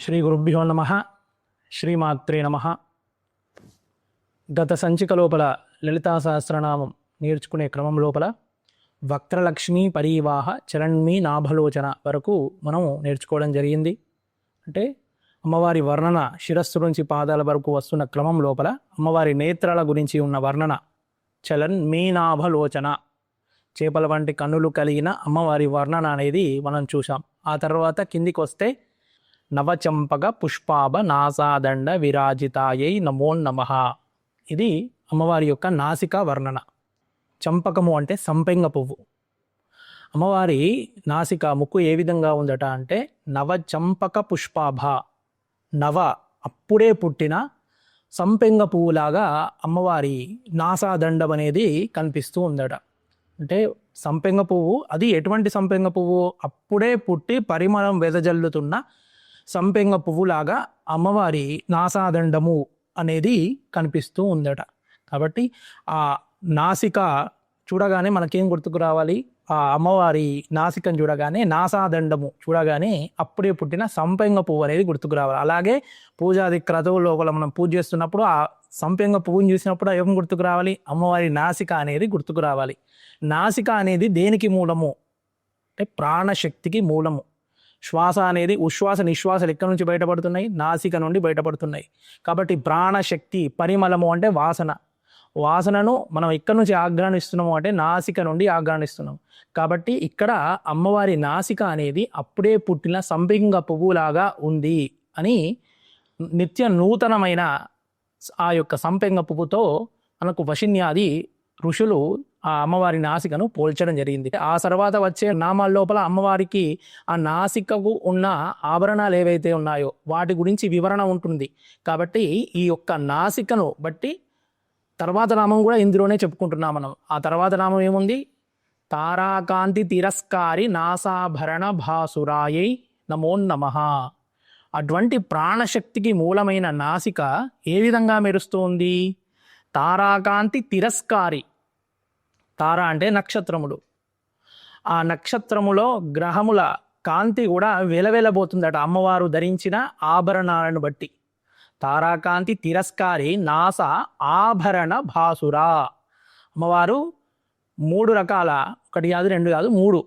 శ్రీ గురుభ్యో నమ. శ్రీమాత్రే నమ. గత సంచిక లోపల లలితా సహస్రనామం నేర్చుకునే క్రమం లోపల వక్రలక్ష్మి పరివాహ చరణ్మి నాభలోచన వరకు మనం నేర్చుకోవడం జరిగింది. అంటే అమ్మవారి వర్ణన శిరస్సు నుంచి పాదాల వరకు వస్తున్న క్రమం లోపల అమ్మవారి నేత్రాల గురించి ఉన్న వర్ణన చలన్ మీనాభలోచన చేపల వంటి కన్నులు కలిగిన అమ్మవారి వర్ణన అనేది మనం చూసాం ఆ తర్వాత కిందికి వస్తే నవచంపక పుష్పాభ నాసాదండ విరాజితాయై నమో నమ. ఇది అమ్మవారి యొక్క నాసిక వర్ణన. చంపకము అంటే సంపెంగ పువ్వు. అమ్మవారి నాసిక ముక్కు ఏ విధంగా ఉందట అంటే నవచంపక పుష్పాభ. నవ అప్పుడే పుట్టిన సంపెంగ పువ్వులాగా అమ్మవారి నాసాదండం అనేది కనిపిస్తూ ఉందట. అంటే సంపెంగ పువ్వు అది ఎటువంటి సంపెంగ పువ్వు? అప్పుడే పుట్టి పరిమళం వెదజల్లుతున్న సంపెంగ పువ్వులాగా అమ్మవారి నాసాదండము అనేది కనిపిస్తూ ఉందట. కాబట్టి ఆ నాసిక చూడగానే మనకేం గుర్తుకు రావాలి? ఆ అమ్మవారి నాసికను చూడగానే నాసాదండము చూడగానే అప్పుడే పుట్టిన సంపెంగ పువ్వు అనేది గుర్తుకు రావాలి. అలాగే పూజాది క్రతువు లోపల మనం పూజ చేస్తున్నప్పుడు ఆ సంపెంగ పువ్వుని చూసినప్పుడు ఏం గుర్తుకు రావాలి? అమ్మవారి నాసిక అనేది గుర్తుకు రావాలి. నాసిక అనేది దేనికి మూలము? అంటే ప్రాణశక్తికి మూలము. శ్వాస అనేది ఉశ్వాస నిశ్వాసలు ఎక్కడి నుంచి బయటపడుతున్నాయి? నాసిక నుండి బయటపడుతున్నాయి. కాబట్టి ప్రాణశక్తి పరిమళము అంటే వాసన. వాసనను మనం ఎక్కడి నుంచి ఆగ్రహణిస్తున్నాము అంటే నాసిక నుండి ఆగ్రహిస్తున్నాం కాబట్టి ఇక్కడ అమ్మవారి నాసిక అనేది అప్పుడే పుట్టిన సంపింగ పువ్వులాగా ఉంది అని నిత్య నూతనమైన ఆ యొక్క సంపెంగ పువ్వుతో మనకు వశిన్యాది ఋషులు ఆ అమ్మవారి నాసికను పోల్చడం జరిగింది. ఆ తర్వాత వచ్చే నామాల లోపల అమ్మవారికి ఆ నాసికకు ఉన్న ఆభరణాలు ఏవైతే ఉన్నాయో వాటి గురించి వివరణ ఉంటుంది. కాబట్టి ఈ యొక్క నాసికను బట్టి తర్వాత నామం కూడా ఇందులోనే చెప్పుకుంటున్నాం మనం. ఆ తర్వాత నామం ఏముంది? తారాకాంతి తిరస్కారి నాసాభరణ భాసురాయై నమో నమ. అటువంటి ప్రాణశక్తికి మూలమైన నాసిక ఏ విధంగా మెరుస్తుంది? తారాకాంతి తిరస్కారి తార అంటే నక్షత్రములు. ఆ నక్షత్రములో గ్రహముల కాంతి కూడా వెలవెలబోతుందట. అమ్మవారు ధరించిన ఆభరణాలను బట్టి. తారాకాంతి తిరస్కారి నాస ఆభరణ భాసురా. అమ్మవారు మూడు రకాల ఒకటి కాదు రెండు కాదు మూడు.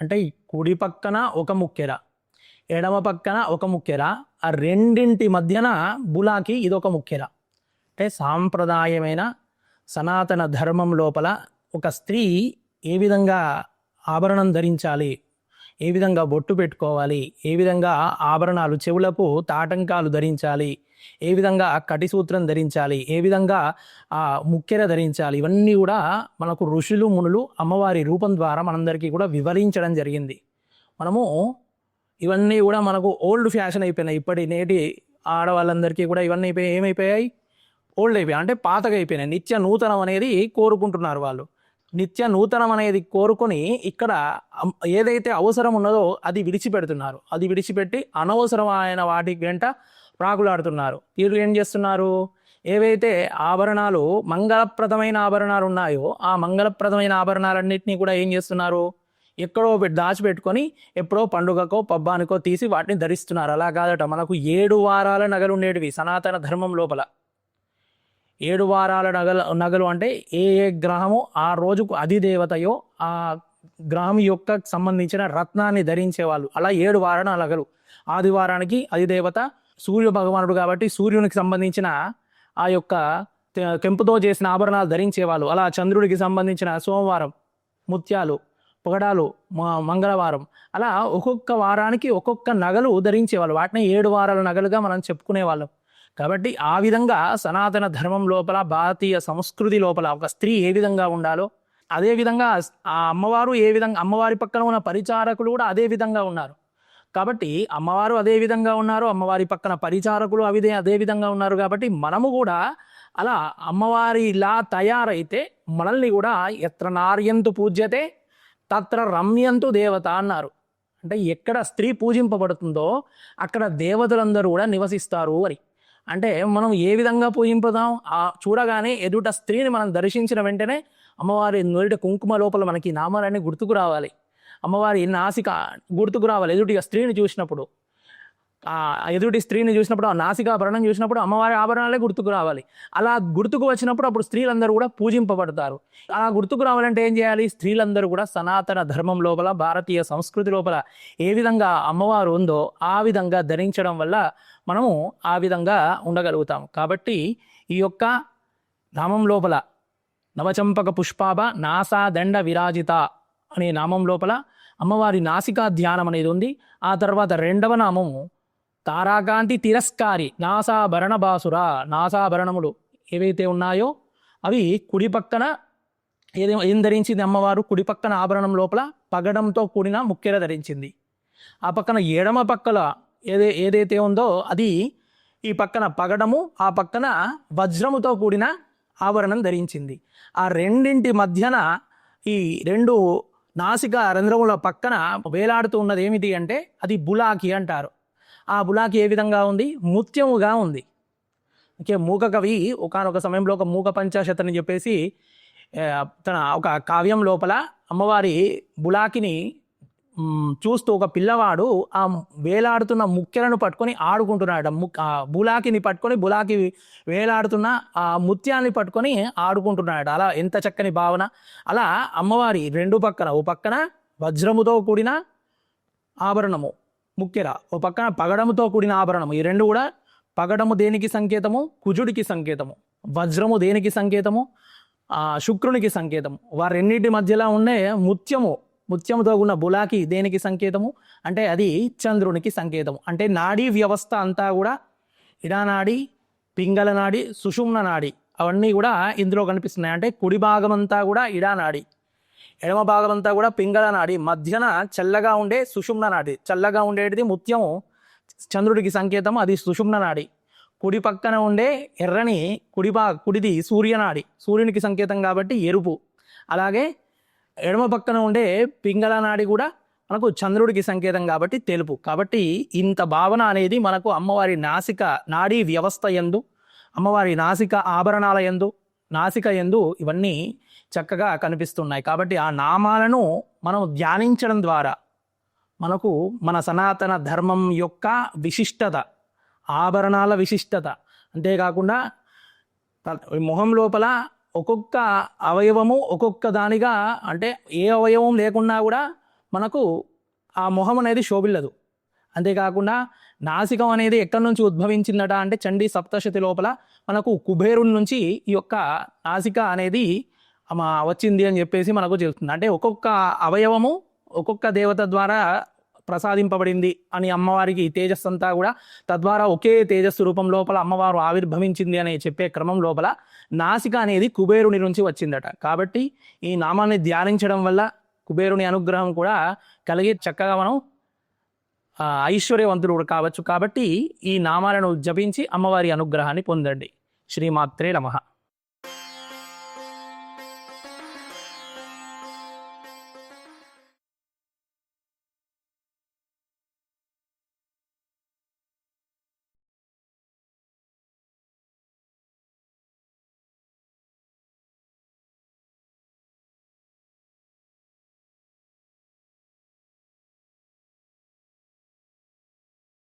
అంటే కుడి పక్కన ఒక ముక్కెర ఎడమ పక్కన ఒక ముక్కెర ఆ రెండింటి మధ్యన బులాకి ఇదొక ముక్కెర. అంటే సాంప్రదాయమైన సనాతన ధర్మం లోపల ఒక స్త్రీ ఏ విధంగా ఆభరణం ధరించాలి? ఏ విధంగా బొట్టు పెట్టుకోవాలి? ఏ విధంగా ఆభరణాలు చెవులకు తాటంకాలు ధరించాలి? ఏ విధంగా కటిసూత్రం ధరించాలి? ఏ విధంగా ఆ ముక్కెర ధరించాలి? ఇవన్నీ కూడా మనకు ఋషులు మునులు అమ్మవారి రూపం ద్వారా మనందరికీ కూడా వివరించడం జరిగింది. మనము ఇవన్నీ కూడా మనకు ఓల్డ్ ఫ్యాషన్ అయిపోయినాయి. ఇప్పటి నేటి ఆడవాళ్ళందరికీ కూడా ఇవన్నీ ఏమైపోయాయి? ఓల్డ్ అయిపోయాయి అంటే పాతగా అయిపోయినాయి. నిత్య నూతనం అనేది కోరుకుంటున్నారు వాళ్ళు. నిత్య నూతనం అనేది కోరుకొని ఇక్కడ ఏదైతే అవసరం ఉన్నదో అది విడిచిపెడుతున్నారు. అది విడిచిపెట్టి అనవసరమైన వాటి వెంట ప్రాకులాడుతున్నారు. వీళ్ళు ఏం చేస్తున్నారు? ఏవైతే ఆభరణాలు మంగళప్రదమైన ఆభరణాలు ఉన్నాయో ఆ మంగళప్రదమైన ఆభరణాలన్నింటినీ కూడా ఏం చేస్తున్నారు? ఎక్కడో దాచిపెట్టుకొని ఎప్పుడో పండుగకో పబ్బానికో తీసి వాటిని ధరిస్తున్నారు. అలా కాదట. మనకు ఏడు వారాల నగలు ఉండేటివి సనాతన ధర్మం లోపల. ఏడు వారాల నగలు నగలు అంటే ఏ ఏ గ్రహము ఆ రోజుకు అధిదేవతయో ఆ గ్రహం యొక్క సంబంధించిన రత్నాన్ని ధరించేవాళ్ళు అలా ఏడు వారాల నగలు. ఆదివారానికి అధిదేవత సూర్య భగవానుడు కాబట్టి సూర్యునికి సంబంధించిన ఆ యొక్క కెంపుతో చేసిన ఆభరణాలు ధరించేవాళ్ళు అలా చంద్రుడికి సంబంధించిన సోమవారం ముత్యాలు పొగడాలు మ- మంగళవారం. అలా ఒక్కొక్క వారానికి ఒక్కొక్క నగలు ధరించేవాళ్ళు వాటిని ఏడు వారాల నగలుగా మనం చెప్పుకునే వాళ్ళం. కాబట్టి ఆ విధంగా సనాతన ధర్మం లోపల భారతీయ సంస్కృతి లోపల ఒక స్త్రీ ఏ విధంగా ఉండాలో అదే విధంగా ఆ అమ్మవారు ఏ విధంగా అమ్మవారి పక్కన ఉన్న పరిచారకులు కూడా అదే విధంగా ఉన్నారు. కాబట్టి అమ్మవారు అదే విధంగా ఉన్నారు అమ్మవారి పక్కన పరిచారకులు అవిదే అదే విధంగా ఉన్నారు కాబట్టి మనము కూడా అలా అమ్మవారి ఇలా తయారైతే మనల్ని కూడా ఎత్ర నార్యంతు పూజ్యతే తత్ర రమ్యంతు దేవత అన్నారు. అంటే ఎక్కడ స్త్రీ పూజింపబడుతుందో అక్కడ దేవతలందరూ కూడా నివసిస్తారు అని. అంటే మనం ఏ విధంగా పూజింపుదాం? ఆ చూడగానే ఎదుట స్త్రీని మనం దర్శించిన వెంటనే అమ్మవారి నురిట కుంకుమ లోపల మనకి నామాలన్నీ గుర్తుకు రావాలి. అమ్మవారి నాసిక గుర్తుకు రావాలి. ఎదుటిగా స్త్రీని చూసినప్పుడు. ఆ ఎదుటి స్త్రీని చూసినప్పుడు ఆ నాసికాభరణం చూసినప్పుడు అమ్మవారి ఆభరణాలే గుర్తుకు రావాలి. అలా గుర్తుకు వచ్చినప్పుడు అప్పుడు స్త్రీలందరూ కూడా పూజింపబడతారు. అలా గుర్తుకు రావాలంటే ఏం చేయాలి? స్త్రీలందరూ కూడా సనాతన ధర్మం లోపల భారతీయ సంస్కృతి లోపల ఏ విధంగా అమ్మవారు ఉందో ఆ విధంగా ధరించడం వల్ల మనము ఆ విధంగా ఉండగలుగుతాం. కాబట్టి ఈ యొక్క నామం లోపల నవచంపక పుష్పాభ నాసా దండ విరాజిత అనే నామం లోపల అమ్మవారి నాసికా ధ్యానం అనేది ఉంది. ఆ తర్వాత రెండవ నామము తారాకాంతి తిరస్కారి నాసాభరణ బాసుర నాసాభరణములు ఏవైతే ఉన్నాయో అవి కుడి పక్కన ఏదే ఏం ధరించింది అమ్మవారు? కుడి పక్కన ఆభరణం లోపల పగడంతో కూడిన ముక్కెర ధరించింది. ఆ పక్కన ఎడమ పక్కల ఏదే ఏదైతే ఉందో అది ఈ పక్కన పగడము ఆ పక్కన వజ్రముతో కూడిన ఆభరణం ధరించింది. ఆ రెండింటి మధ్యన ఈ రెండు నాసిక రంధ్రముల పక్కన వేలాడుతూ ఉన్నది ఏమిటి అంటే అది బులాకి అంటారు. ఆ బులాకి ఏ విధంగా ఉంది? ముత్యముగా ఉంది. ఓకే మూక కవి ఒకనొక సమయంలో ఒక మూక పంచాశత్ అని చెప్పేసి తన ఒక కావ్యం లోపల అమ్మవారి బులాకిని చూస్తూ ఒక పిల్లవాడు ఆ వేలాడుతున్న ముక్కెలను పట్టుకొని ఆడుకుంటున్నాడు ము ఆ బులాకిని పట్టుకొని బులాకి వేలాడుతున్న ఆ ముత్యాన్ని పట్టుకొని ఆడుకుంటున్నాడు అలా ఎంత చక్కని భావన. అలా అమ్మవారి రెండు పక్కన ఓ పక్కన వజ్రముతో కూడిన ఆభరణము. ముఖ్యర. ఓ పక్కన పగడముతో కూడిన ఆభరణము. ఈ రెండు కూడా పగడము దేనికి సంకేతము? కుజుడికి సంకేతము. వజ్రము దేనికి సంకేతము? శుక్రునికి సంకేతము. వారెన్నిటి మధ్యలో ఉండే ముత్యము ముత్యముతో ఉన్న బులాకి దేనికి సంకేతము? అంటే అది చంద్రునికి సంకేతము. అంటే నాడీ వ్యవస్థ అంతా కూడా ఇడానాడి పింగళ నాడి సుషుమ్న నాడి అవన్నీ కూడా ఇందులో కనిపిస్తున్నాయి. అంటే కుడి భాగం అంతా కూడా ఇడానాడి. ఎడమ భాగం అంతా కూడా పింగళ నాడి మధ్యన చల్లగా ఉండే సుషుమ్న నాడి. చల్లగా ఉండేటిది ముత్యం చంద్రుడికి సంకేతం అది సుషుమ్న నాడి. కుడి పక్కన ఉండే ఎర్రని కుడి భా కుడిది సూర్యనాడి సూర్యునికి సంకేతం కాబట్టి ఎరుపు. అలాగే ఎడమ పక్కన ఉండే పింగళ నాడి కూడా మనకు చంద్రుడికి సంకేతం కాబట్టి తెలుపు. కాబట్టి ఇంత భావన అనేది మనకు అమ్మవారి నాసిక నాడీ వ్యవస్థ ఎందు అమ్మవారి నాసిక ఆభరణాల ఎందు నాసిక ఎందు ఇవన్నీ చక్కగా కనిపిస్తున్నాయి. కాబట్టి ఆ నామాలను మనం ధ్యానించడం ద్వారా మనకు మన సనాతన ధర్మం యొక్క విశిష్టత ఆభరణాల విశిష్టత అంతేకాకుండా మొహం లోపల ఒక్కొక్క అవయవము ఒక్కొక్క దానిగా అంటే ఏ అవయవం లేకున్నా కూడా మనకు ఆ మొహం అనేది శోభిల్లదు. అంతేకాకుండా నాసికం అనేది ఎక్కడి నుంచి ఉద్భవించిందట అంటే చండీ సప్తశతి లోపల మనకు కుబేరు నుంచి ఈ యొక్క నాసిక అనేది వచ్చింది అని చెప్పేసి మనకు చెప్తుంది. అంటే ఒక్కొక్క అవయవము ఒక్కొక్క దేవత ద్వారా ప్రసాదింపబడింది అని అమ్మవారికి తేజస్సు అంతా కూడా తద్వారా ఒకే తేజస్సు రూపం లోపల అమ్మవారు ఆవిర్భవించింది అని చెప్పే క్రమం లోపల నాసిక అనేది కుబేరుని నుంచి వచ్చిందట. కాబట్టి ఈ నామాన్ని ధ్యానించడం వల్ల కుబేరుని అనుగ్రహం కూడా కలిగి చక్కగా మనం ఐశ్వర్యవంతులు కూడా కావచ్చు. కాబట్టి ఈ నామాలను జపించి అమ్మవారి అనుగ్రహాన్ని పొందండి. శ్రీమాత్రే నమః.